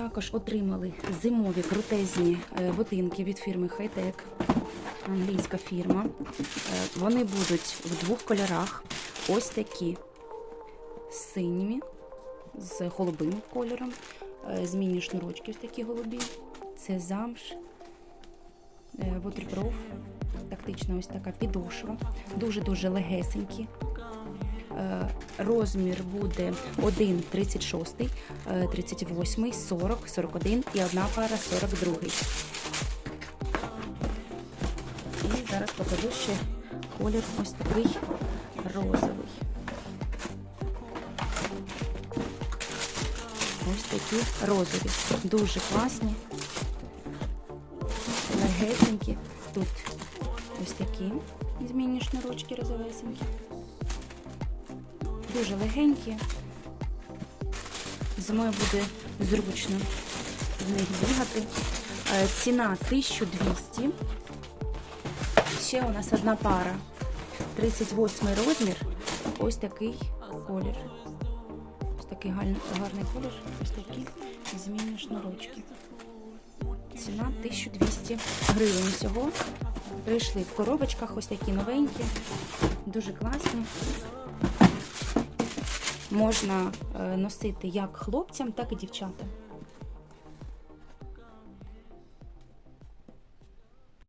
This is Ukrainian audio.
Також отримали зимові крутезні е, ботинки від фірми Hightech. Англійська фірма. Е, Вони будуть в двох кольорах. Ось такі з з голубим кольором. Е, Змінні шнурочки ось такі голубі. Це замш. Waterproof. Тактична ось така підошва. Дуже-дуже легесенькі. Е, Розмір буде 1, 36, е, 38, 40, 41 і одна пара 42. І зараз покажу ще колір ось такий розовий. Ось такі розові. Дуже класні, легесенькі. Тут ось такі змінні шнурочки розовесенькі. Дуже легенькі. Зимою буде зручно в них бігати. Е, Ціна 1200. Ще у нас одна пара. 38 розмір. Ось такий колір. Ось такий гарний, колір. Ось такі змінні шнурочки. Ціна 1200 гривень всього. Прийшли в коробочках, ось такі новенькі, дуже класні. Можна е, носити як хлопцям, так і дівчатам.